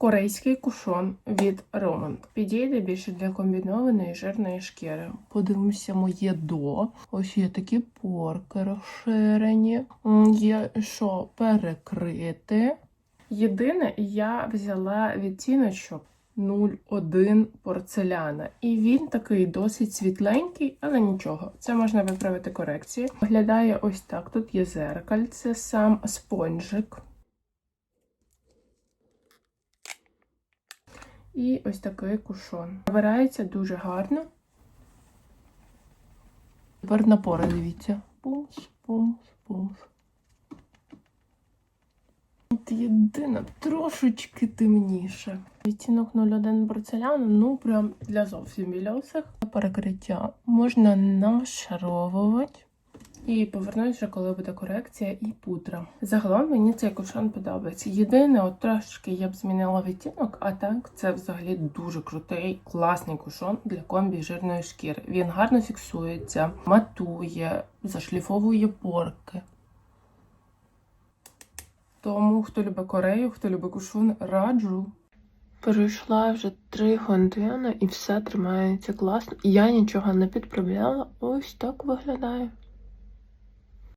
Корейський кушон від Roman. Підійде більше для комбінованої жирної шкіри. Подивимося моє до. Ось є такі порки розширені. Є що перекрити. Єдине, я взяла відтіночок 01 порцеляна. І він такий досить світленький, але нічого. Це можна виправити корекції. Виглядає ось так. Тут є зеркальце, сам спонжик. І ось такий кушон. Набирається дуже гарно. Тепер напори дивіться. Пумс, пумс, пумс. От єдина трошечки темніше. Відтінок 01 порцеляну, ну прям для зовсім білосих. Перекриття можна нашаровувати. І повернусь вже, коли буде корекція і пудра. Загалом мені цей кушон подобається. Єдине, от трошки я б змінила відтінок, а так це взагалі дуже крутий, класний кушон для комбі жирної шкіри. Він гарно фіксується, матує, зашліфовує порки. Тому, хто любить Корею, хто любить кушон, раджу. Пройшла вже три години і все тримається класно. Я нічого не підправляла. Ось так виглядає.